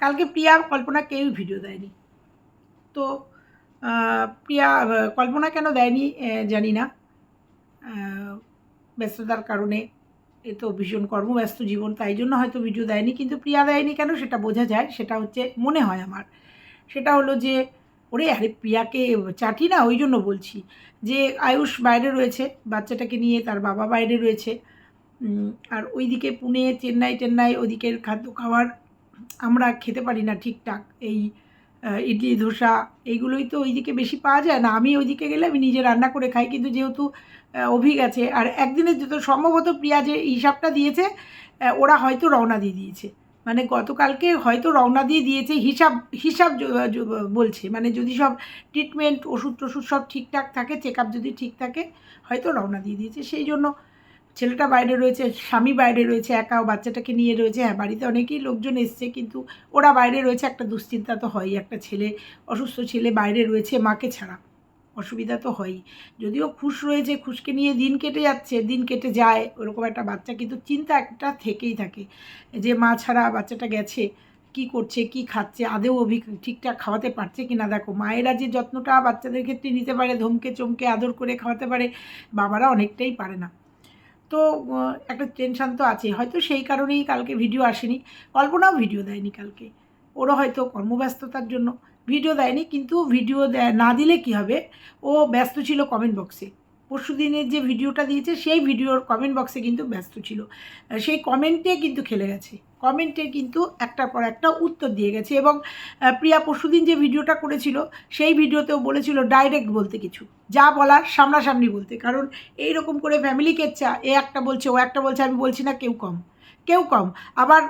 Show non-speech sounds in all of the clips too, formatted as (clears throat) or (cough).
কালকে প্রিয়া কল্পনা কেউই ভিডিও দেয়নি। তো প্রিয়া কল্পনা কেন দেয়নি জানি না। ব্যস্ততার কারণে এ তো ভীষণ কর্মব্যস্ত জীবন, তাই জন্য হয়তো ভিডিও দেয়নি, কিন্তু প্রিয়া দেয়নি কেন সেটা বোঝা যায়, সেটা হচ্ছে মনে হয় আমার। সেটা হলো যে, ওরে, আরে, প্রিয়াকে চাটি না, ওই জন্য বলছি যে, আয়ুষ বাইরে রয়েছে, বাচ্চাটাকে নিয়ে তার বাবা বাইরে রয়েছে। আর ওইদিকে পুনে, চেন্নাই, টেন্নাই, ওদিকের খাদ্য খাবার আমরা খেতে পারি না ঠিকঠাক। এই ইডলি, ধোসা এইগুলোই তো ওইদিকে বেশি পাওয়া যায় না। আমি ওইদিকে গেলে আমি নিজে রান্না করে খাই। কিন্তু যেহেতু অভিক আছে, আর একদিনের যত সম্ভবত প্রিয়া যে হিসাবটা দিয়েছে ওরা হয়তো রওনা দিয়ে দিয়েছে। মানে গতকালকে হয়তো রওনা দিয়ে দিয়েছে, হিসাব হিসাব বলছে। মানে যদি সব ট্রিটমেন্ট ওষুধ টষুধ সব ঠিকঠাক থাকে চেক আপ যদি ঠিক থাকে, হয়তো রওনা দিয়ে দিয়েছে। সেই জন্য ছেলেটা বাইরে রয়েছে, স্বামী বাইরে রয়েছে, একা, ও বাচ্চাটাকে নিয়ে রয়েছে। হ্যাঁ বাড়িতে অনেকেই লোকজন এসছে, কিন্তু ওরা বাইরে রয়েছে, একটা দুশ্চিন্তা তো হয়ই। একটা ছেলে, অসুস্থ ছেলে বাইরে রয়েছে মাকে ছাড়া। অসুবিধা তো হয়ই। যদিও খুশ রয়েছে, খুশকে নিয়ে দিন কেটে যাচ্ছে, দিন কেটে যায়। ওরকম একটা বাচ্চা, কিন্তু চিন্তা একটা থেকেই থাকে যে মা ছাড়া বাচ্চাটা গেছে, কি করছে, কি খাচ্ছে আদেও অভি ঠিকঠাক খাওয়াতে পারছে কি না দেখো, মায়েরা যে যত্নটা বাচ্চাদের ক্ষেত্রে নিতে পারে ধমকে চমকে আদর করে খাওয়াতে পারে, বাবারা অনেকটাই পারে না। তো একটা টেনশান তো আছে হয়তো সেই কারণেই কালকে ভিডিও আসেনি। কল্পনাও ভিডিও দেয়নি কালকে। ওরা হয়তো কর্মব্যস্ততার জন্য ভিডিও দেয়নি, কিন্তু ভিডিও না দিলে কি হবে? ও ব্যস্ত ছিল কমেন্ট বক্সে পরশু দিনের যে ভিডিওটা দিয়েছে, সেই ভিডিওর কমেন্ট বক্সে কিন্তু ব্যস্ত ছিল। সেই কমেন্টে কিন্তু খেলে গেছে। কমেন্টে কিন্তু একটার পর একটা উত্তর দিয়ে গেছে এবং প্রিয়া পরশুদিন যে ভিডিওটা করেছিল, সেই ভিডিওতেও বলেছিল ডাইরেক্ট বলতে কিছু। যা বলার সামনাসামনি বলতে। কারণ এই রকম করে ফ্যামিলি কেচ্ছা এ একটা বলছে, ও একটা বলছে, আমি বলছি না কেউ কম। কেউ কম। আবার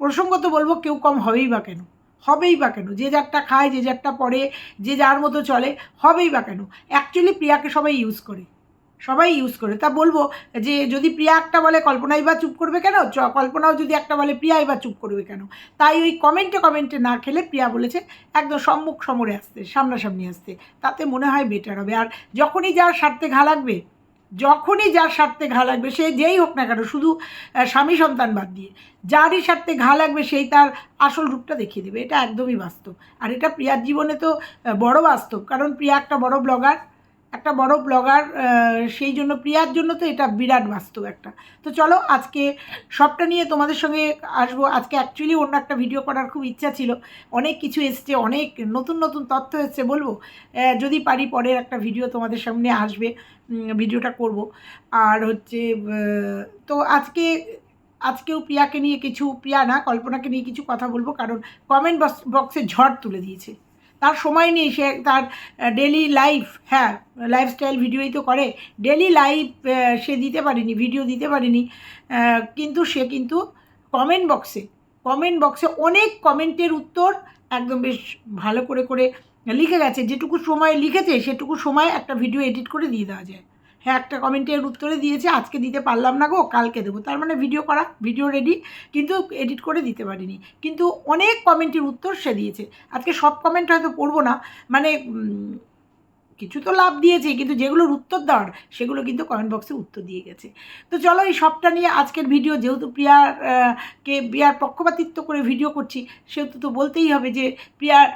প্রসঙ্গত বলব কেউ কম হবেই বা কেন? হবেই বা কেন? যে যারটা খায়, যে যারটা পড়ে, যে যার মতো চলে, হবেই বা কেন? অ্যাকচুয়ালি প্রিয়াকে সবাই ইউজ করে। সবাই ইউজ করে। তা বলব যে যদি প্রিয়া একটা বলে, কল্পনাই বা চুপ করবে কেন? কল্পনাও যদি একটা বলে, প্রিয়াই বা চুপ করবে কেন? তাই ওই কমেন্টে কমেন্টে না খেলে প্রিয়া বলেছে, একদম সম্মুখ সমরে আসতে, সামনাসামনি আসতে। তাতে মনে হয় বেটার হবে। আর যখনই যার স্বার্থে ঘা লাগবে, যখনই যার স্বার্থে ঘা লাগবে, সে যেই হোক না কেন, শুধু স্বামী সন্তান বাদ দিয়ে, যারই স্বার্থে ঘা লাগবে, সেই তার আসল রূপটা দেখিয়ে দেবে। এটা একদমই বাস্তব। আর এটা প্রিয়ার জীবনে তো বড় বাস্তব। কারণ প্রিয়া একটা বড় ব্লগার একটা বড় ব্লগার সেই জন্য, প্রিয়ার জন্য তো এটা বিরাট বাস্তব একটা। তো চলো, আজকে সবটা নিয়ে তোমাদের সঙ্গে আসব। আজকে অ্যাকচুয়ালি অন্য একটা ভিডিও করার খুব ইচ্ছা ছিল। অনেক কিছু এসছে, অনেক নতুন নতুন তথ্য এসছে বলব। যদি পারি পরের একটা ভিডিও তোমাদের সামনে আসবে ভিডিওটা করব। আর হচ্ছে তো আজকে, আজকেও প্রিয়াকে নিয়ে কিছু, প্রিয়া না, কল্পনাকে নিয়ে কিছু কথা বলব। কারণ কমেন্ট বক্সে ঝড় তুলে দিয়েছে। তার সময় নেই, সে তার ডেলি লাইফ হ্যাঁ লাইফস্টাইল ভিডিওই তো করে। ডেলি লাইফ সে দিতে পারেনি ভিডিও দিতে পারেনি। কিন্তু সে কিন্তু কমেন্ট বক্সে কমেন্ট বক্সে অনেক কমেন্টের উত্তর একদম বেশ ভালো করে করে লিখে গেছে। যেটুকু সময় লিখেছে, সেটুকু সময় একটা ভিডিও এডিট করে দিয়ে দেওয়া যায়। হ্যাঁ একটা কমেন্টের উত্তরে দিয়েছে, আজকে দিতে পারলাম না গো, কালকে দেবো। তার মানে ভিডিও করা ভিডিও রেডি কিন্তু এডিট করে দিতে পারিনি। কিন্তু অনেক কমেন্টের উত্তর সে দিয়েছে। আজকে সব কমেন্ট হয়তো পড়ব না মানে কিছু তো লাভ দিয়েছে, কিন্তু যেগুলোর উত্তর দেওয়ার, সেগুলো কিন্তু কমেন্ট বক্সে উত্তর দিয়ে গেছে। তো চলো এই সবটা নিয়ে আজকের ভিডিও যেহেতু প্রিয়ার কে, প্রিয়ার পক্ষপাতিত্ব করে ভিডিও করছি, সেহেতু তো বলতেই হবে যে, প্রিয়ার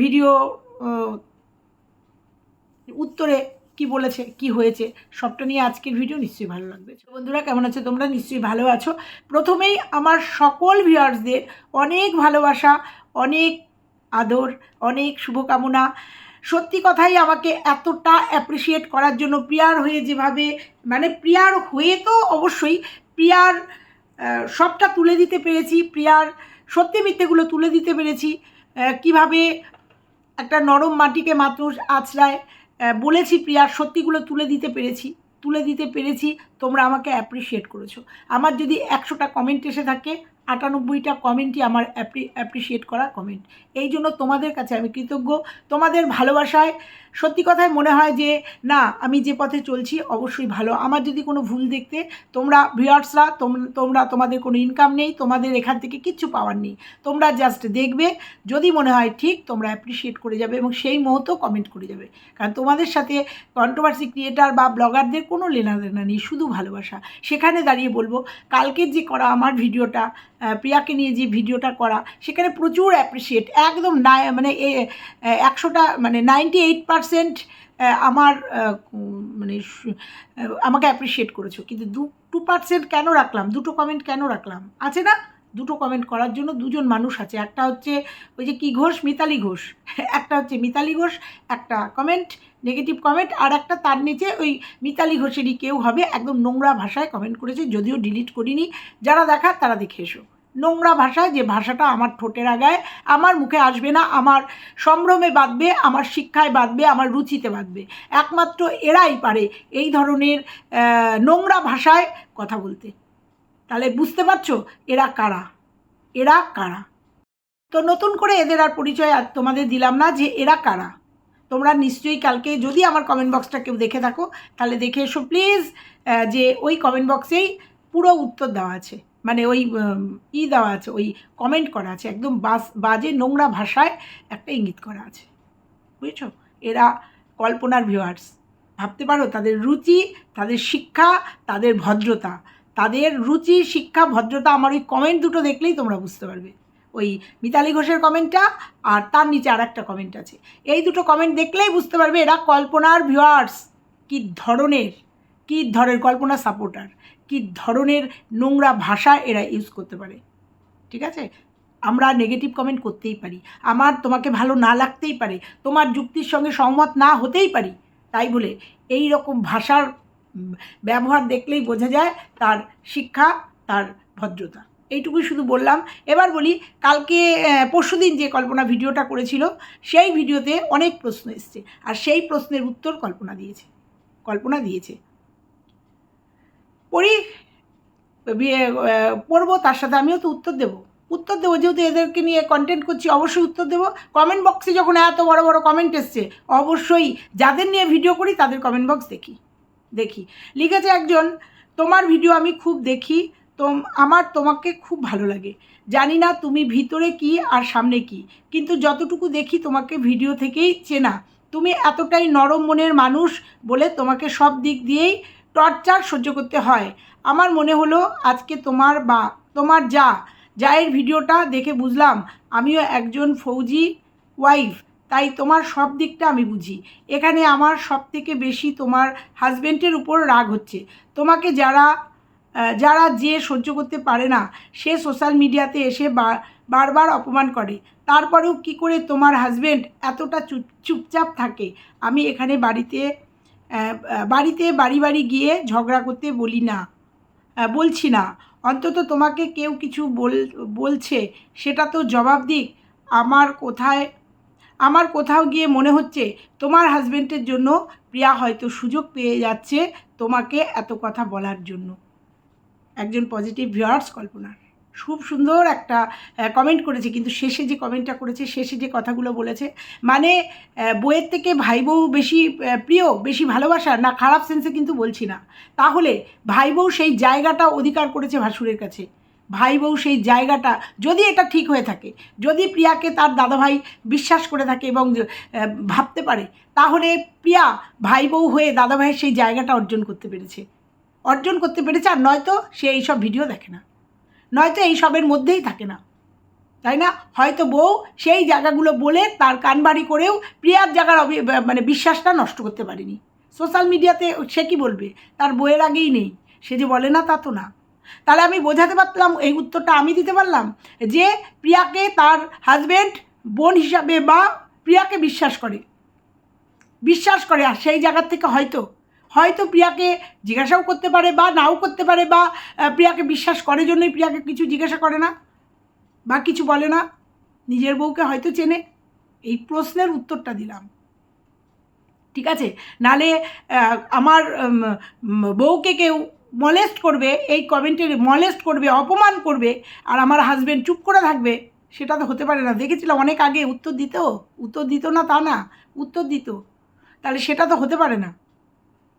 ভিডিও উত্তরে কি বলেছে, কি হয়েছে, সবটা নিয়ে আজকের ভিডিও নিশ্চয়ই ভালো লাগবে। বন্ধুরা, কেমন আছো তোমরা? নিশ্চয়ই ভালো আছো। প্রথমেই আমার সকল ভিউয়ার্সদের অনেক ভালোবাসা, অনেক আদর, অনেক শুভকামনা। সত্যি কথাই আমাকে এতটা অ্যাপ্রিসিয়েট করার জন্য প্রিয়ার হয়ে যেভাবে মানে প্রিয়ার হয়ে তো অবশ্যই প্রিয়ার সবটা তুলে দিতে পেরেছি, প্রিয়ার সত্যি মিথ্যেগুলো তুলে দিতে পেরেছি। কীভাবে একটা নরম মাটিকে মানুষ আছড়ায় বলেছি প্রিয়ার সত্যিগুলো তুলে দিতে পেরেছি, তুলে দিতে পেরেছি, তোমরা আমাকে অ্যাপ্রিসিয়েট করেছ। আমার যদি একশোটা কমেন্ট এসে থাকে, আটানব্বইটা কমেন্টই আমার অ্যাপ্রি অ্যাপ্রিসিয়েট করা কমেন্ট এই জন্য তোমাদের কাছে আমি কৃতজ্ঞ। তোমাদের ভালোবাসায় সত্যি কথায় মনে হয় যে, না, আমি যে পথে চলছি অবশ্যই ভালো। আমার যদি কোনো ভুল দেখতে তোমরা ভিউয়ার্সরা তোমরা তোমাদের কোনো ইনকাম নেই, তোমাদের এখান থেকে কিচ্ছু পাওয়ার নেই। তোমরা জাস্ট দেখবে, যদি মনে হয় ঠিক, তোমরা অ্যাপ্রিসিয়েট করে যাবে এবং সেই মুহূর্তেও কমেন্ট করে যাবে। কারণ তোমাদের সাথে কন্ট্রোভার্সি ক্রিয়েটার বা ব্লগারদের কোনো লেনা লেনাদেনা নেই, শুধু ভালোবাসা। সেখানে দাঁড়িয়ে বলব, কালকের যে করা আমার ভিডিওটা প্রিয়াকে নিয়ে যে ভিডিওটা করা, সেখানে প্রচুর অ্যাপ্রিসিয়েট একদম নাই মানে একশোটা মানে নাইনটি এইট পারসেন্ট আমার মানে আমাকে অ্যাপ্রিসিয়েট করেছ। কিন্তু দু টু পার্সেন্ট কেন রাখলাম? দুটো কমেন্ট কেন রাখলাম? আছে না? দুটো কমেন্ট করার জন্য দুজন মানুষ আছে। একটা হচ্ছে ওই যে কি ঘোষ, মিতালি ঘোষ। (laughs) একটা হচ্ছে মিতালি ঘোষ, একটা কমেন্ট নেগেটিভ কমেন্ট আর একটা তার নিচে ওই মিতালি ঘোষেরই কেউ হবে। একদম নোংরা ভাষায় কমেন্ট করেছে, যদিও ডিলিট করিনি। যারা দেখার তারা দেখে এসো। নোংরা ভাষায় যে ভাষাটা আমার ঠোঁটের আগায়, আমার মুখে আসবে না, আমার সম্ভ্রমে বাঁধবে, আমার শিক্ষায় বাঁধবে, আমার রুচিতে বাঁধবে। একমাত্র এরাই পারে এই ধরনের নোংরা ভাষায় কথা বলতে। তাহলে বুঝতে পারছ এরা কারা? এরা কারা? তো নতুন করে এদের আর পরিচয় আর তোমাদের দিলাম না যে এরা কারা। তোমরা নিশ্চয়ই কালকে যদি আমার কমেন্ট বক্সটা কেউ দেখে থাকো, তাহলে দেখে এসো প্লিজ যে ওই কমেন্ট বক্সেই পুরো উত্তর দেওয়া আছে। মানে ওই ই দেওয়া আছে, ওই কমেন্ট করা আছে, একদম বাস, বাজে নোংরা ভাষায় একটা ইঙ্গিত করা আছে। বুঝেছ? এরা কল্পনার ভিউয়ার্স ভাবতে পারো, তাদের রুচি, তাদের শিক্ষা, তাদের ভদ্রতা। তাদের রুচি, শিক্ষা, ভদ্রতা আমার ওই কমেন্ট দুটো দেখলেই তোমরা বুঝতে পারবে। ওই মিতালি ঘোষের কমেন্টটা আর তার নিচে আর একটা কমেন্ট আছে। এই দুটো কমেন্ট দেখলেই বুঝতে পারবে এরা কল্পনার ভিউয়ার্স কী ধরনের? কী ধরনের কল্পনা সাপোর্টার কী ধরনের নোংরা ভাষা এরা ইউজ করতে পারে। ঠিক আছে? আমরা নেগেটিভ কমেন্ট করতেই পারি। আমার তোমাকে ভালো না লাগতেই পারে। তোমার যুক্তির সঙ্গে সহমত না হতেই পারি। তাই বলে এই রকম ভাষার ব্যবহার দেখলেই বোঝা যায় তার শিক্ষা, তার ভদ্রতা। এইটুকুই শুধু বললাম। এবার বলি, কালকে পরশু দিন যে কল্পনা ভিডিওটা করেছিল, সেই ভিডিওতে অনেক প্রশ্ন এসছে। আর সেই প্রশ্নের উত্তর কল্পনা দিয়েছে। কল্পনা দিয়েছে। পড়ি, বিয়ে পড়ব, তার সাথে আমিও তো উত্তর দেবো। উত্তর দেবো, যেহেতু এদেরকে নিয়ে কন্টেন্ট করছি, অবশ্যই উত্তর দেবো। কমেন্ট বক্সে যখন এত বড় বড় কমেন্ট এসছে, অবশ্যই যাদের নিয়ে ভিডিও করি, তাদের কমেন্ট বক্স দেখি। দেখি। লিখেছে একজন, তোমার ভিডিও আমি খুব দেখি, তোম, আমার তোমাকে খুব ভালো লাগে। জানি না তুমি ভিতরে কি আর সামনে কি, কিন্তু যতটুকু দেখি তোমাকে ভিডিও থেকেই চেনা। তুমি এতটাই নরম মনের মানুষ বলে তোমাকে সব দিক দিয়েই টর্চার সহ্য করতে হয়। আমার মনে হলো আজকে তোমার বা, তোমার যা, যায়ের ভিডিওটা দেখে বুঝলাম আমিও একজন ফৌজি ওয়াইফ তাই তোমার সব দিকটা আমি বুঝি। এখানে আমার সব থেকে বেশি তোমার হাজব্যান্ডের উপর রাগ হচ্ছে। তোমাকে যারা যারা যে সহ্য করতে পারে না, সে সোশ্যাল মিডিয়াতে এসে বারবার অপমান করে। তারপরেও কি করে তোমার হাজব্যান্ড এতটা চুপ, চুপচাপ থাকে? আমি এখানে বাড়িতে বাড়িতে বাড়ি বাড়ি গিয়ে ঝগড়া করতে বলি না। বলছি না। অন্তত তোমাকে কেউ কিছু বল, বলছে, সেটা তো জবাব দিক। আমার কোথায়, আমার কোথাও গিয়ে মনে হচ্ছে তোমার হাজবেন্ডের জন্য প্রিয়া হয়তো সুযোগ পেয়ে যাচ্ছে তোমাকে এত কথা বলার জন্য। একজন পজিটিভ ভিউয়ার্স, কল্পনার। খুব সুন্দর একটা কমেন্ট করেছে। কিন্তু শেষে যে কমেন্টটা করেছে, শেষে যে কথাগুলো বলেছে মানে বইয়ের থেকে ভাই বউ বেশি প্রিয়, বেশি ভালোবাসা না খারাপ সেন্সে কিন্তু বলছি না। তাহলে ভাই বউ সেই জায়গাটা অধিকার করেছে ভাসুরের কাছে। ভাই বউ সেই জায়গাটা, যদি এটা ঠিক হয়ে থাকে, যদি প্রিয়াকে তার দাদাভাই বিশ্বাস করে থাকে এবং ভাবতে পারে, তাহলে প্রিয়া ভাই বউ হয়ে দাদাভাইয়ের সেই জায়গাটা অর্জন করতে পেরেছে। অর্জন করতে পেরেছে, আর নয়তো সে এইসব ভিডিও দেখে না। নয়তো এইসবের মধ্যেই থাকে না। তাই না? হয়তো বউ সেই জায়গাগুলো বলে তার কানবাড়ি করেও প্রিয়ার জায়গার মানে বিশ্বাসটা নষ্ট করতে পারেনি। সোশ্যাল মিডিয়াতে সে কি বলবে? তার বইয়ের আগেই নেই। সে যে বলে না তা তো না। তাহলে আমি বোঝাতে পারতাম, এই উত্তরটা আমি দিতে পারলাম যে প্রিয়াকে তার হাজব্যান্ড বোন হিসাবে বা প্রিয়াকে বিশ্বাস করে। বিশ্বাস করে আর সেই জায়গার থেকে হয়তো হয়তো প্রিয়াকে জিজ্ঞাসাও করতে পারে বা নাও করতে পারে বা প্রিয়াকে বিশ্বাস করে জন্যই প্রিয়াকে কিছু জিজ্ঞাসা করে না বা কিছু বলে না। নিজের বউকে হয়তো চেনে। এই প্রশ্নের উত্তরটা দিলাম। ঠিক আছে? নালে আমার বউকে কেউ মলেস্ট করবে, এই কমেন্টের মলেস্ট করবে, অপমান করবে, আর আমার হাজবেন্ড চুপ করে থাকবে, সেটা তো হতে পারে না। দেখেছিলাম অনেক আগে, উত্তর দিত? উত্তর দিত না তা না, উত্তর দিত। তাহলে সেটা তো হতে পারে না।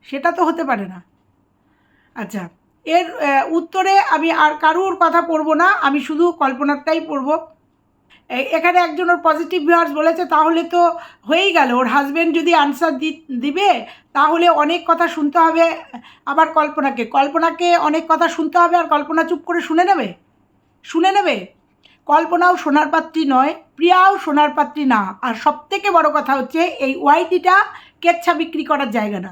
সেটা তো হতে পারে না। আচ্ছা এর উত্তরে আমি আর কারুর কথা পড়ব না, আমি শুধু কল্পনারটাই পড়ব। এখানে একজন ওর পজিটিভ ভিউয়ার্স বলেছে, তাহলে তো হয়েই গেল। ওর হাজব্যান্ড যদি আনসার দিবে, তাহলে অনেক কথা শুনতে হবে আবার কল্পনাকে। কল্পনাকে অনেক কথা শুনতে হবে আর কল্পনা চুপ করে শুনে নেবে? শুনে নেবে? কল্পনাও সোনার পাত্রী নয়, প্রিয়াও সোনার পাত্রী না। আর সবথেকে বড় কথা হচ্ছে, এই ওয়াইটিটা কেচ্ছা বিক্রি করার জায়গা না।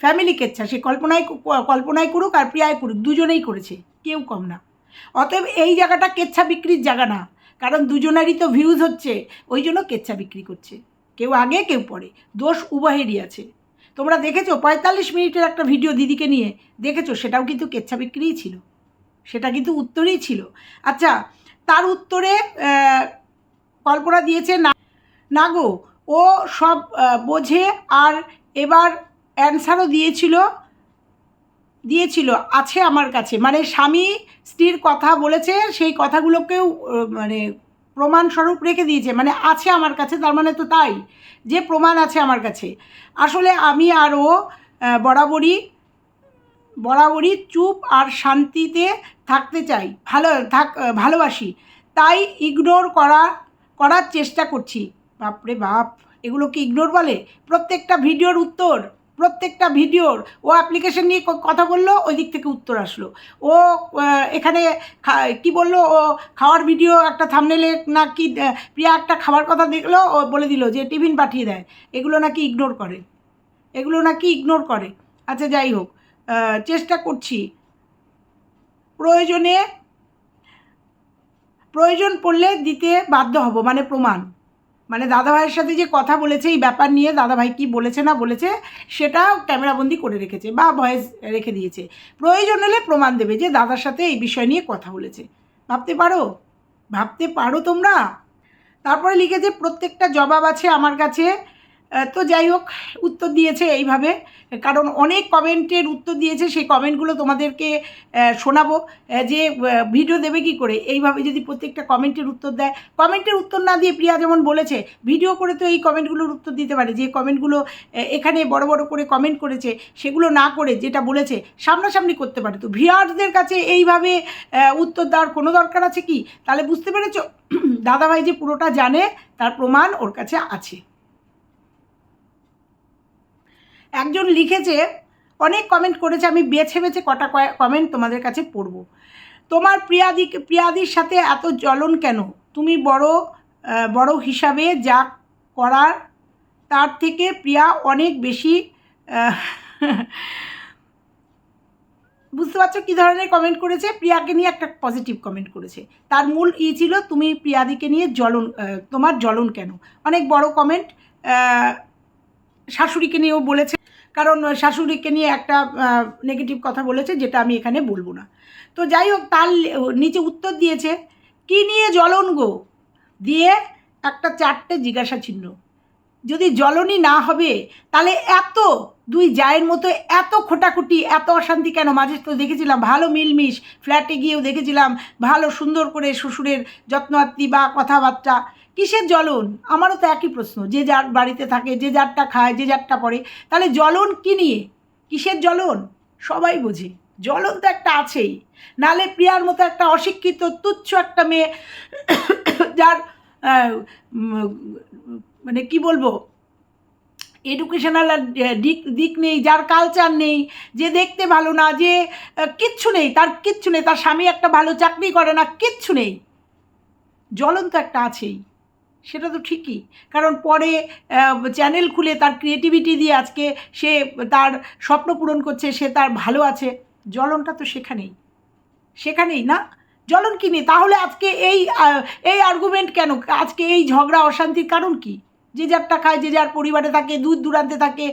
ফ্যামিলি কেচ্ছা সে কল্পনায় কল্পনায় করুক আর প্রিয়ায় করুক, দুজনেই করেছে, কেউ কম না। অতএব এই জায়গাটা কেচ্ছা বিক্রির জায়গা না, কারণ দুজনেরই তো ভিউজ হচ্ছে, ওই জন্য কেচ্ছা বিক্রি করছে। কেউ আগে, কেউ পরে, দোষ উভয়েরই আছে। তোমরা দেখেছ, পঁয়তাল্লিশ মিনিটের একটা ভিডিও দিদিকে নিয়ে, দেখেছ, সেটাও কিন্তু কেচ্ছা বিক্রিই ছিল। সেটা কিন্তু উত্তরেই ছিল। আচ্ছা তার উত্তরে কল্পনা দিয়েছে, না না গো, ও সব বোঝে আর এবার অ্যান্সারও দিয়েছিল দিয়েছিল, আছে আমার কাছে। মানে স্বামী স্ত্রীর কথা বলেছে, সেই কথাগুলোকেও মানে প্রমাণস্বরূপ রেখে দিয়েছে। মানে আছে আমার কাছে, তার মানে তো তাই যে প্রমাণ আছে আমার কাছে। আসলে আমি আর ও বরাবরই বরাবরই চুপ আর শান্তিতে থাকতে চাই, ভালো, থাক ভালোবাসি। তাই ইগনোর করা, করার চেষ্টা করছি। বাপরে বাপ, এগুলো কি ইগনোর বলে? প্রত্যেকটা ভিডিওর উত্তর। প্রত্যেকটা ভিডিওর ও অ্যাপ্লিকেশন নিয়ে কথা বলল, ওই দিক থেকে উত্তর আসলো। ও এখানে কি বলল, ও খাওয়ার ভিডিও একটা থামনেলে না কি প্রিয়া একটা খাবার কথা দেখল, ও বলে দিল যে টিফিন পাঠিয়ে দেয়। এগুলো নাকি ইগনোর করে। এগুলো নাকি ইগনোর করে। আচ্ছা যাই হোক চেষ্টা করছি। প্রয়োজনে, প্রয়োজন পড়লে দিতে বাধ্য হব মানে প্রমাণ। মানে দাদাভাইয়ের সাথে যে কথা বলেছে, এই ব্যাপার নিয়ে দাদাভাই কি বলেছে না বলেছে, সেটা ক্যামেরাবন্দি করে রেখেছে বা ভয়েস রেখে দিয়েছে। প্রয়োজন হলে প্রমাণ দেবে যে দাদার সাথে এই বিষয় নিয়ে কথা বলেছে। ভাবতে পারো? ভাবতে পারো তোমরা? তারপরে লিখেছে, প্রত্যেকটা জবাব আছে আমার কাছে। তো যাই হোক, উত্তর দিয়েছে এইভাবে। কারণ অনেক কমেন্টের উত্তর দিয়েছে, সেই কমেন্টগুলো তোমাদেরকে শোনাবো। যে ভিডিও দেবে কি করে? এইভাবে যদি প্রত্যেকটা কমেন্টের উত্তর দেয়। কমেন্টের উত্তর না দিয়ে প্রিয়া যেমন বলেছে, ভিডিও করে তো এই কমেন্টগুলোর উত্তর দিতে পারে। যে কমেন্টগুলো এখানে বড় বড় করে কমেন্ট করেছে, সেগুলো না করে যেটা বলেছে, সামনাসামনি করতে পারে। তো ভিউয়ার্সদের কাছে এইভাবে উত্তর দেওয়ার কোনো দরকার আছে কি? তাহলে বুঝতে পেরেছ? (clears throat) দাদাভাই যে পুরোটা জানে, তার প্রমাণ ওর কাছে আছে। একজন লিখেছে, অনেক কমেন্ট করেছে, আমি বেছে বেছে কটা কমেন্ট তোমাদের কাছে পড়ব। তোমার প্রিয়াদি, প্রিয়াদির সাথে এত জ্বলন কেন? তুমি বড় বড় হিসাবে যা করার, তার থেকে প্রিয়া অনেক বেশি বুঝতে পারছ কী ধরনের কমেন্ট করেছে? প্রিয়াকে নিয়ে একটা পজিটিভ কমেন্ট করেছে। তার মূল ই ছিল, তুমি প্রিয়াদিকে নিয়ে জ্বলন তোমার জ্বলন কেন? অনেক বড় কমেন্ট শাশুড়িকে নিয়েও বলেছে। কারণ শাশুড়িকে নিয়ে একটা নেগেটিভ কথা বলেছে, যেটা আমি এখানে বলব না। তো যাই হোক, তার নিচে উত্তর দিয়েছে, কি নিয়ে জ্বলন গো? দিয়ে একটা চারটে জিজ্ঞাসা চিহ্ন যদি জ্বলনই না হবে, তাহলে এত, দুই জায়ের মতো এত খোটাখুটি, এত অশান্তি কেন? মাঝে তো দেখেছিলাম, ভালো মিলমিশ ফ্ল্যাটে গিয়েও দেখেছিলাম, ভালো সুন্দর করে শ্বশুরের যত্নার্থী বা কথাবার্তা। কিসের জ্বলন? আমারও তো একই প্রশ্ন। যে যার বাড়িতে থাকে, যে যারটা খায়, যে যারটা পড়ে, তাহলে জ্বলন কী নিয়ে? কিসের জ্বলন? সবাই বোঝে। জ্বলন তো একটা আছেই। নালে প্রিয়ার মতো একটা অশিক্ষিত, তুচ্ছ একটা মেয়ে, যার মানে কি বলব? এডুকেশনাল দিক দিক নেই, যার কালচার নেই, যে দেখতে ভালো না, যে কিচ্ছু নেই, তার কিচ্ছু নেই, তার স্বামী একটা ভালো চাকরি করে না, কিচ্ছু নেই। জ্বলন তো একটা আছেই। সেটা তো ঠিকই। কারণ পরে চ্যানেল খুলে তার ক্রিয়েটিভিটি দিয়ে আজকে সে তার স্বপ্ন পূরণ করছে, সে তার ভালো আছে। জ্বলনটা তো সেখানেই। সেখানেই না? জ্বলন কি নেই তাহলে আজকে এই এই আর্গুমেন্ট কেন? আজকে এই ঝগড়া, অশান্তির কারণ কি? যে যারটা খায় যে যার পরিবারে থাকে, দূর দূরান্তে থাকে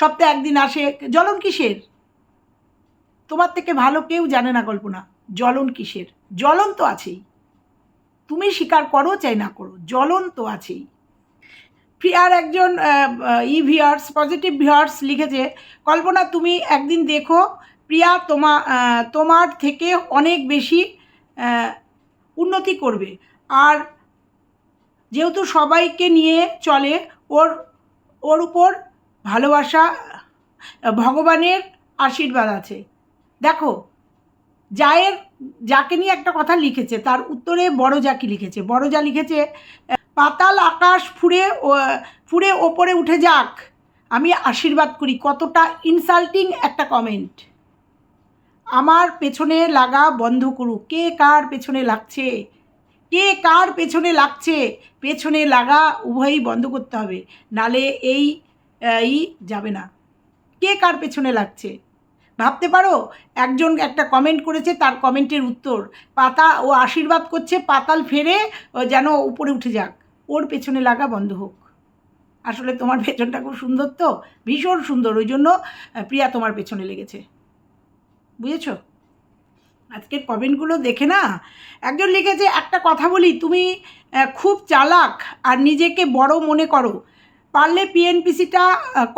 সপ্তাহে একদিন আসে। জ্বলন কিসের? তোমার থেকে ভালো কেউ জানে না কল্পনা। জ্বলন কিসের? জ্বলন তো আছেই। তুমি স্বীকার করো চাই না করো জ্বলন তো আছেই। প্রিয়ার একজন ই ভিয়ার্স পজিটিভ ভিয়ার্স লিখেছে, কল্পনা, তুমি একদিন দেখো, প্রিয়া তোমা তোমার থেকে অনেক বেশি উন্নতি করবে। আর যেহেতু সবাইকে নিয়ে চলে, ওর ওর উপর ভালোবাসা, ভগবানের আশীর্বাদ আছে। দেখো, জায়ের যাকে নিয়ে একটা কথা লিখেছে, তার উত্তরে বড় জাকি লিখেছে? বড় যা লিখেছে, পাতাল আকাশ ও- ফুড়ে ওপরে উঠে যাক, আমি আশীর্বাদ করি। কতটা ইনসাল্টিং একটা কমেন্ট আমার পেছনে লাগা বন্ধ করুক। কে কার পেছনে লাগছে? কে কার পেছনে লাগছে? পেছনে লাগা উভয়ই বন্ধ করতে হবে। নালে এই যাবে না। কে কার পেছনে লাগছে? ভাবতে পারো? একজন একটা কমেন্ট করেছে, তার কমেন্টের উত্তর। পাতা, ও আশীর্বাদ করছে, পাতাল ফেরে যেন উপরে উঠে যাক। ওর পেছনে লাগা বন্ধ হোক। আসলে তোমার পেছনটা খুব সুন্দর তো? ভীষণ সুন্দর। ওই জন্য প্রিয়া তোমার পেছনে লেগেছে। বুঝেছ? আজকের কমেন্টগুলো দেখে না, একজন লিখেছে, একটা কথা বলি, তুমি খুব চালাক আর নিজেকে বড় মনে করো। পারলে পিএনপিসিটা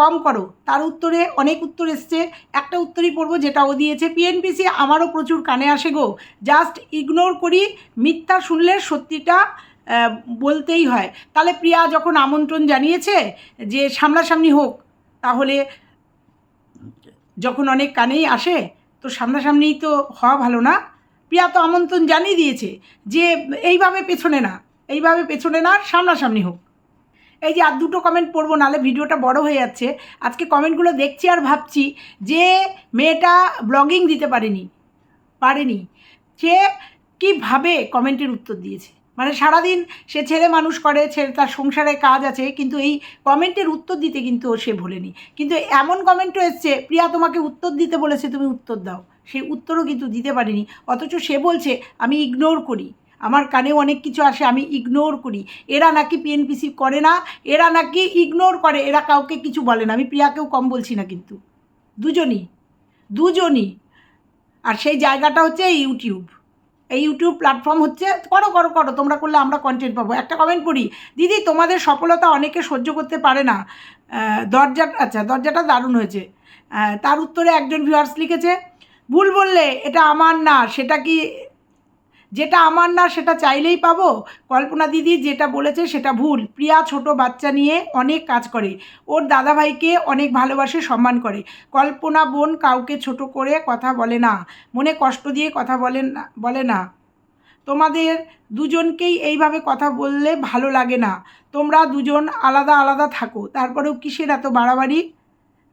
কম করো। তার উত্তরে অনেক উত্তর এসছে। একটা উত্তরই পড়ব, যেটা ও দিয়েছে। পিএনপিসি আমারও প্রচুর কানে আসে গো। জাস্ট ইগনোর করি, মিথ্যা শুনলে সত্যিটা বলতেই হয়। তাহলে প্রিয়া যখন আমন্ত্রণ জানিয়েছে যে সামনাসামনি হোক, তাহলে যখন অনেক কানেই আসে, তো সামনাসামনিই তো হওয়া ভালো না। প্রিয়া তো আমন্ত্রণ জানিয়ে দিয়েছে যে, এইভাবে পেছনে না, এইভাবে পেছনে না, সামনাসামনি হোক। এই যে আর দুটো কমেন্ট পড়ব নাহলে ভিডিওটা বড় হয়ে যাচ্ছে। আজকে কমেন্টগুলো দেখছি আর ভাবছি যে মেয়েটা ব্লগিং দিতে পারেনি পারেনি। সে কীভাবে কমেন্টের উত্তর দিয়েছে? মানে সারাদিন সে ছেলে মানুষ করে ছেলে তার সংসারে কাজ আছে, কিন্তু এই কমেন্টের উত্তর দিতে কিন্তু সে ভোলেনি। কিন্তু এমন কমেন্টও এসছে, প্রিয়া, তোমাকে উত্তর দিতে বলেছে, তুমি উত্তর দাও। সেই উত্তরও কিন্তু দিতে পারিনি। অথচ সে বলছে, আমি ইগনোর করি। আমার কানেও অনেক কিছু আসে, আমি ইগনোর করি। এরা নাকি পিএনপিসি করে না, এরা নাকি ইগনোর করে, এরা কাউকে কিছু বলে না। আমি প্রিয়াকেও কম বলছি না কিন্তু। দুজনই দুজনই। আর সেই জায়গাটা হচ্ছে এই ইউটিউব এই ইউটিউব প্ল্যাটফর্ম হচ্ছে, করো করো করো, তোমরা করলে আমরা কন্টেন্ট পাবো। একটা কমেন্ট পড়ি, দিদি, তোমাদের সফলতা অনেকে সহ্য করতে পারে না। দরজা আচ্ছা দরজাটা দারুণ হয়েছে। তার উত্তরে একজন ভিউয়ার্স লিখেছে, ভুল বললে এটা আমার না, সেটা কি যেটা আমার না, সেটা চাইলেই পাবো। কল্পনা দিদি যেটা বলেছে সেটা ভুল। প্রিয়া ছোট বাচ্চা নিয়ে অনেক কাজ করে। ওর দাদাভাইকে অনেক ভালোবাসে, সম্মান করে। কল্পনা বোন কাউকে ছোট করে কথা বলে না। মনে কষ্ট দিয়ে কথা বলে না বলে না। তোমাদের দুজনকেই এইভাবে কথা বললে ভালো লাগে না। তোমরা দুজন আলাদা আলাদা থাকো। তারপরেও কিসের এত বাড়াবাড়ি?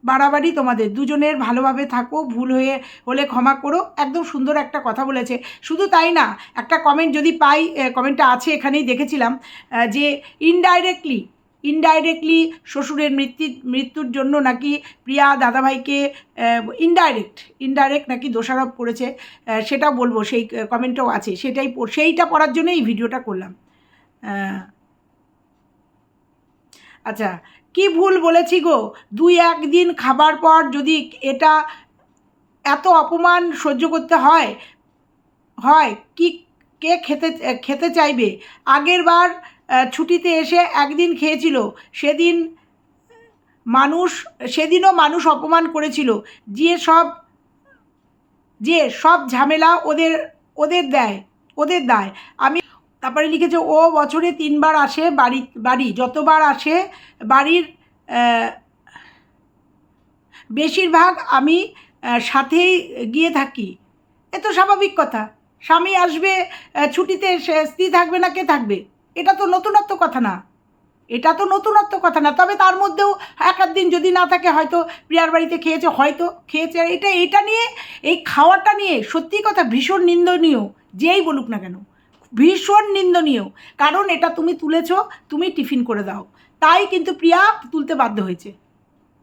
বাড়াবাড়ি তোমাদের। দুজনের ভালোভাবে থাকো, ভুল হয়ে হলে ক্ষমা করো। একদম সুন্দর একটা কথা বলেছে। শুধু তাই না, একটা কমেন্ট যদি পাই কমেন্টটা আছে, এখানেই দেখেছিলাম যে ইনডাইরেক্টলি ইনডাইরেক্টলি শ্বশুরের মৃত্যু, মৃত্যুর জন্য নাকি প্রিয়া দাদাভাইকে ইনডাইরেক্ট ইনডাইরেক্ট নাকি দোষারোপ করেছে সেটা বলব, সেই কমেন্টও আছে। সেটাই সেইটা পড়ার জন্য এই ভিডিওটা করলাম। আচ্ছা কি ভুল বলেছি গো? দুই একদিন খাবার পর যদি এটা এত অপমান সহ্য করতে হয় হয়, কি, কে খেতে খেতে চাইবে? আগের বার ছুটিতে এসে একদিন খেয়েছিল, সেদিন মানুষ, সেদিনও মানুষ অপমান করেছিল। যে সব যে সব ঝামেলা ওদের ওদের দেয়, ওদের দায়। আমি তারপরে লিখেছে, ও বছরে তিনবার আসে বাড়ি বাড়ি, যতবার আসে বাড়ির বেশিরভাগ আমি সাথেই গিয়ে থাকি। এ তো স্বাভাবিক কথা। স্বামী আসবে ছুটিতে স্ত্রী থাকবে না, কে থাকবে? এটা তো নতুনত্ব কথা না। এটা তো নতুনত্ব কথা না। তবে তার মধ্যেও এক দিন যদি না থাকে, হয়তো প্রিয়ার বাড়িতে খেয়েছে, হয়তো খেয়েছে। এটা এটা নিয়ে, এই খাওয়াটা নিয়ে সত্যি কথা ভীষণ নিন্দনীয়, যেই বলুক না কেন। ভীষণ নিন্দনীয়। কারণ এটা তুমি তুলেছ, তুমি টিফিন করে দাও। তাই কিন্তু প্রিয়া তুলতে বাধ্য হয়েছে।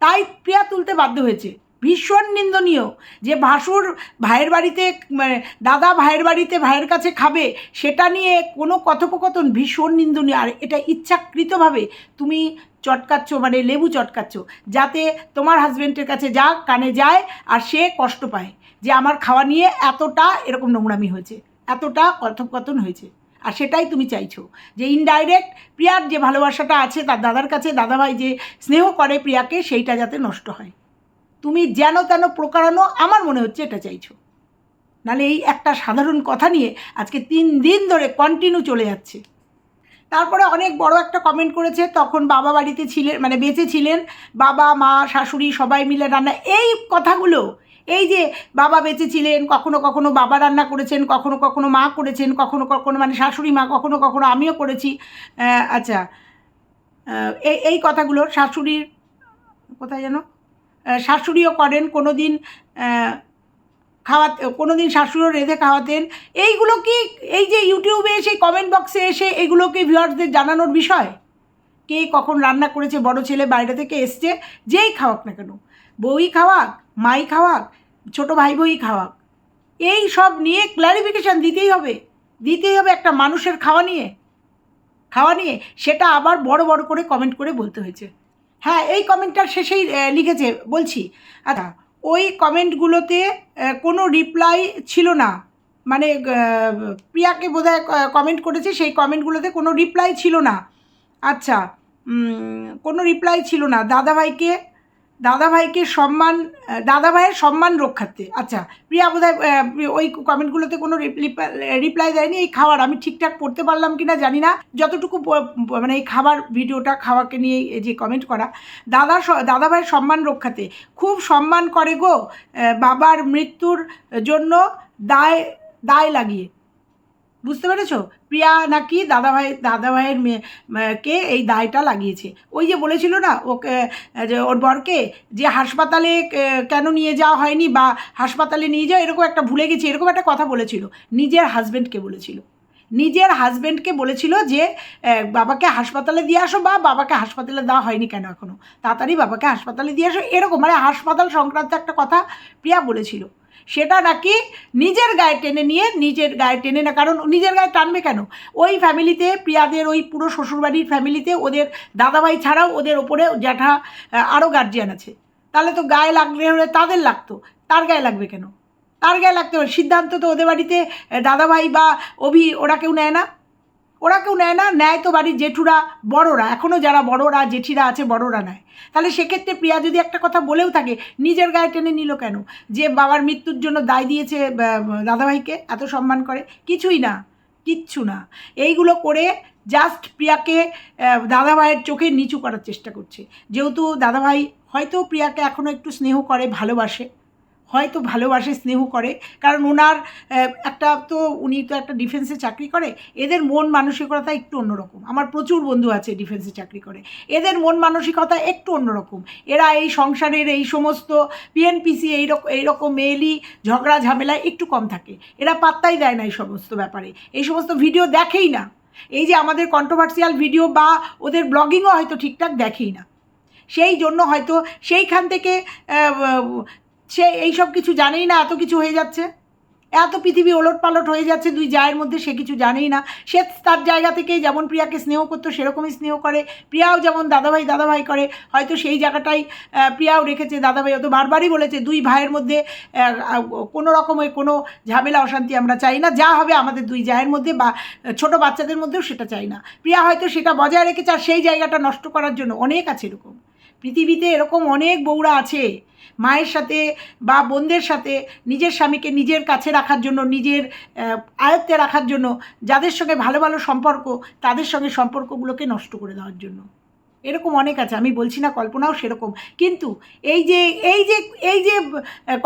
তাই প্রিয়া তুলতে বাধ্য হয়েছে। ভীষণ নিন্দনীয় যে ভাসুর ভাইয়ের বাড়িতে মানে দাদা ভাইয়ের বাড়িতে ভাইয়ের কাছে খাবে, সেটা নিয়ে কোনো কথোপকথন ভীষণ নিন্দনীয়। আর এটা ইচ্ছাকৃতভাবে তুমি চটকাচ্ছ মানে লেবু চটকাচ্ছ, যাতে তোমার হাজব্যান্ডের কাছে যা কানে যায় আর সে কষ্ট পায় যে আমার খাওয়া নিয়ে এতটা এরকম নোংরামি হয়েছে। এতটা কথোপকথন হয়েছে। আর সেটাই তুমি চাইছো যে ইনডাইরেক্ট প্রিয়ার যে ভালোবাসাটা আছে তার দাদার কাছে, দাদাভাই যে স্নেহ করে প্রিয়াকে, সেইটা যাতে নষ্ট হয়। তুমি যেন তেন প্রকারানো আমার মনে হচ্ছে এটা চাইছো। নাহলে এই একটা সাধারণ কথা নিয়ে আজকে তিন দিন ধরে কন্টিনিউ চলে যাচ্ছে। তারপরে অনেক বড় একটা কমেন্ট করেছে, তখন বাবা বাড়িতে ছিলেন মানে বেঁচে ছিলেন, বাবা, মা, শাশুড়ি সবাই মিলে রান্না, এই কথাগুলো এই যে বাবা বেঁচে ছিলেন কখনো কখনো বাবা রান্না করেছেন, কখনো কখনো মা করেছেন, কখনো কখনো মানে শাশুড়ি মা, কখনো কখনো আমিও করেছি। আচ্ছা। এই এই কথাগুলো শাশুড়ির, কোথায় যেন? শাশুড়িও করেন কোনো দিন খাওয়াতে কোনো দিন শাশুড়িও রেঁধে খাওয়াতেন। এইগুলো কি, এই যে ইউটিউবে এসে কমেন্ট বক্সে এসে এগুলোকে ভিউয়ার্সদের জানানোর বিষয়? কে কখন রান্না করেছে, বড় ছেলে বাইরে থেকে এসছে, যেই খাওয়াক না কেন। বউই খাওয়াক, মাই খাওয়াক, ছোট ভাই বই খাওয়াক। এই সব নিয়ে ক্ল্যারিফিকেশান দিতেই হবে। দিতেই হবে একটা মানুষের খাওয়া নিয়ে। খাওয়া নিয়ে সেটা আবার বড় বড় করে কমেন্ট করে বলতে হয়েছে। হ্যাঁ এই কমেন্টটার শেষেই লিখেছে, বলছি। আচ্ছা ওই কমেন্টগুলোতে কোনো রিপ্লাই ছিল না। মানে প্রিয়াকে বোধহয় কমেন্ট করেছে, সেই কমেন্টগুলোতে কোনো রিপ্লাই ছিল না। আচ্ছা কোনো রিপ্লাই ছিল না। দাদাভাইকে দাদাভাইকে সম্মান দাদাভাইয়ের সম্মান রক্ষার্থে। আচ্ছা প্রিয়া বোধহয় ওই কমেন্টগুলোতে কোনো রিপ্লাই দেয়নি। এই খাবার আমি ঠিকঠাক পড়তে পারলাম কি না জানি না। যতটুকু মানে এই খাবার, ভিডিওটা খাওয়াকে নিয়ে যে কমেন্ট করা, দাদা দাদাভাইয়ের সম্মান রক্ষাতে খুব সম্মান করে গো বাবার মৃত্যুর জন্য দায় দায় লাগিয়ে। বুঝতে পেরেছ? প্রিয়া নাকি দাদাভাই, দাদাভাইয়ের মেয়ে কে এই দায়টা লাগিয়েছে। ওই যে বলেছিল না, ওকে, যে ওর বরকে, যে হাসপাতালে কেন নিয়ে যাওয়া হয়নি বা হাসপাতালে নিয়ে যাও এরকম একটা ভুলে গেছি, এরকম একটা কথা বলেছিল। নিজের হাজব্যান্ডকে বলেছিল। নিজের হাজব্যান্ডকে বলেছিল যে বাবাকে হাসপাতালে দিয়ে আসো বা বাবাকে হাসপাতালে দেওয়া হয়নি কেন এখনও তাড়াতাড়ি বাবাকে হাসপাতালে দিয়ে আসো, এরকম মানে হাসপাতাল সংক্রান্ত একটা কথা প্রিয়া বলেছিল। সেটা নাকি নিজের গায়ে টেনে নিয়ে নিজের গায়ে টেনে না, কারণ নিজের গায়ে টানবে কেন? ওই ফ্যামিলিতে প্রিয়াদের, ওই পুরো শ্বশুরবাড়ির ফ্যামিলিতে ওদের দাদাভাই ছাড়াও ওদের ওপরে জ্যাঠা আরও গার্জিয়ান আছে। তাহলে তো গায়ে লাগলে হলে তাদের লাগতো, তার গায়ে লাগবে কেন? তার গায়ে লাগতে হবে। সিদ্ধান্ত তো ওদের বাড়িতে দাদাভাই বা অভি ওরা কেউ নেয় না। ওরা কেউ নেয় না, নেয় তো বাড়ির জেঠুরা, বড়রা। এখনও যারা বড়রা, জেঠিরা আছে, বড়রা নেয়। তাহলে সেক্ষেত্রে প্রিয়া যদি একটা কথা বলেও থাকে, নিজের গায়ে টেনে নিল কেন? যে বাবার মৃত্যুর জন্য দায় দিয়েছে দাদাভাইকে, এত সম্মান করে, কিছুই না, কিচ্ছু না। এইগুলো করে জাস্ট প্রিয়াকে দাদাভাইয়ের চোখে নিচু করার চেষ্টা করছে। যেহেতু দাদাভাই হয়তো প্রিয়াকে এখনও একটু স্নেহ করে, ভালোবাসে। হয়তো ভালোবাসে, স্নেহ করে। কারণ ওনার একটা তো উনি তো একটা ডিফেন্সে চাকরি করে, এদের মন মানসিকতা একটু অন্যরকম। আমার প্রচুর বন্ধু আছে ডিফেন্সে চাকরি করে। এদের মন মানসিকতা একটু অন্যরকম। এরা এই সংসারের এই সমস্ত পিএনপিসি এইরকম এইরকম মেয়েলি ঝগড়া, ঝামেলা একটু কম থাকে। এরা পাত্তাই দেয় না এই সমস্ত ব্যাপারে। এই সমস্ত ভিডিও দেখেই না। এই যে আমাদের কন্ট্রোভার্সিয়াল ভিডিও বা ওদের ব্লগিংও হয়তো ঠিকঠাক দেখেই না। সেই জন্য হয়তো সেইখান থেকে সে এইসব কিছু জানেই না, এত কিছু হয়ে যাচ্ছে। এত পৃথিবী ওলট পালট হয়ে যাচ্ছে, দুই জায়ের মধ্যে সে কিছু জানেই না। সে তার জায়গা থেকে যেমন প্রিয়াকে স্নেহ করতো, সেরকমই স্নেহ করে। প্রিয়াও যেমন দাদাভাই দাদাভাই করে, হয়তো সেই জায়গাটাই প্রিয়াও রেখেছে, দাদাভাই ও তো বারবারই বলেছে, দুই ভাইয়ের মধ্যে কোনো রকমের কোনো ঝামেলা, অশান্তি আমরা চাই না। যা হবে আমাদের দুই জায়ের মধ্যে বা ছোটো বাচ্চাদের মধ্যেও সেটা চাই না। প্রিয়া হয়তো সেটা বজায় রেখেছে, আর সেই জায়গাটা নষ্ট করার জন্য অনেক আছে এরকম। পৃথিবীতে এরকম অনেক বউরা আছে, মায়ের সাথে বা বোনদের সাথে, নিজের স্বামীকে নিজের কাছে রাখার জন্য, নিজের আয়ত্তে রাখার জন্য, যাদের সঙ্গে ভালো ভালো সম্পর্ক, তাদের সঙ্গে সম্পর্কগুলোকে নষ্ট করে দেওয়ার জন্য। এরকম অনেক আছে, আমি বলছি না কল্পনাও সেরকম। কিন্তু এই যে এই যে এই যে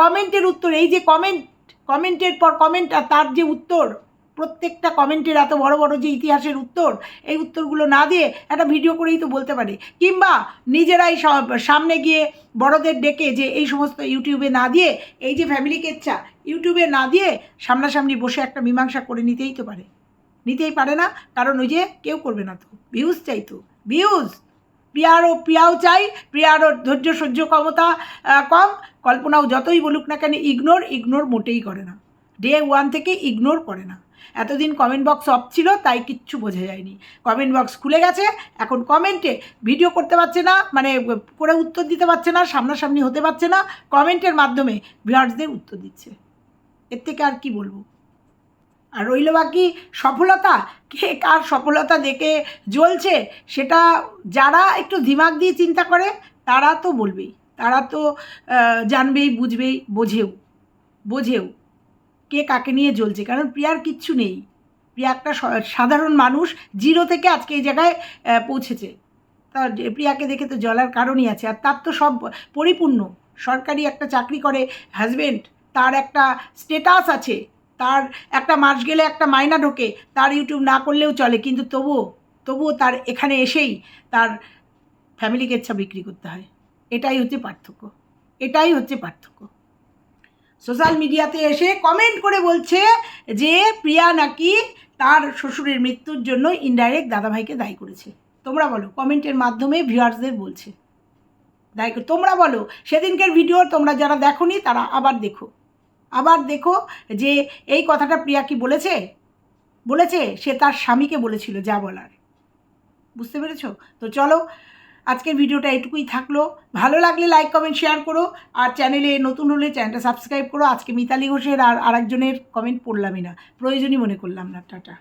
কমেন্টের উত্তর, এই যে কমেন্ট কমেন্টের পর কমেন্ট আর তার যে উত্তর প্রত্যেকটা কমেন্টের এত বড় বড় যে ইতিহাসের উত্তর, এই উত্তরগুলো না দিয়ে একটা ভিডিও করেই তো বলতে পারে। কিংবা নিজেরাই সামনে গিয়ে বড়দের ডেকে যে এই সমস্ত ইউটিউবে না দিয়ে, এই যে ফ্যামিলি কেচ্ছা, ইউটিউবে না দিয়ে সামনাসামনি বসে একটা মীমাংসা করে নিতেই তো পারে। নিতেই পারে না, কারণ ওই যে কেউ করবে না তো। ভিউজ চাই তো। ভিউজ! প্রিয়ারও প্রিয়াও চাই প্রিয়ারও ধৈর্য সহ্য ক্ষমতা কম, কল্পনাও যতই বলুক না কেন, ইগনোর ইগনোর মোটেই করে না। ডে ওয়ান থেকে ইগনোর করে না। এতদিন কমেন্ট বক্স অফ ছিল, তাই কিচ্ছু বোঝা যায়নি। কমেন্ট বক্স খুলে গেছে, এখন কমেন্টে ভিডিও করতে পারছে না মানে করে উত্তর দিতে পারছে না, সামনাসামনি হতে পারছে না কমেন্টের মাধ্যমে ভিউয়ার্সদের উত্তর দিচ্ছে। এর থেকে আর কি বলব? আর রইল বাকি সফলতা, কে কার সফলতা দেখে জ্বলছে, সেটা যারা একটু দিমাগ দিয়ে চিন্তা করে, তারা তো বলবেই, তারা তো জানবেই, বুঝবেই, বোঝেও বোঝেও। কে কাকে নিয়ে জ্বলছে? কারণ প্রিয়ার কিচ্ছু নেই। প্রিয়া একটা সাধারণ মানুষ, জিরো থেকে আজকে এই জায়গায় পৌঁছেছে। তা প্রিয়াকে দেখে তো জ্বলার কারণই আছে। আর তার তো সব পরিপূর্ণ। সরকারি একটা চাকরি করে হাজব্যান্ড তার একটা স্টেটাস আছে। তার একটা মাস গেলে একটা মাইনা ঢোকে। তার ইউটিউব না করলেও চলে। কিন্তু তবুও তবুও তার এখানে এসেই তার ফ্যামিলি কেচ্ছা বিক্রি করতে হয়। এটাই হচ্ছে পার্থক্য। এটাই হচ্ছে পার্থক্য। সোশ্যাল মিডিয়াতে এসে কমেন্ট করে বলছে যে প্রিয়া নাকি তার শ্বশুরের মৃত্যুর জন্য ইনডাইরেক্ট দাদাভাইকে দায়ী করেছে। তোমরা বলো, কমেন্টের মাধ্যমে ভিউয়ার্সদের বলছে। দায়ী করে- তোমরা বলো, সেদিনকার ভিডিও তোমরা যারা দেখোনি তারা আবার দেখো। আবার দেখো যে এই কথাটা প্রিয়া কি বলেছে? বলেছে, সে তার স্বামীকে বলেছিল যা বলার। বুঝতে পেরেছ? তো চলো আজকের ভিডিওটা এটুকুই থাকল। ভালো লাগলে লাইক কমেন্ট শেয়ার করো। আর চ্যানেলে নতুন হলে চ্যানেলটা সাবস্ক্রাইব করো। আজকে মিতালি ঘোষের আর আরেকজনের কমেন্ট পড়লামই না। প্রয়োজনই মনে করলাম না। টাটা।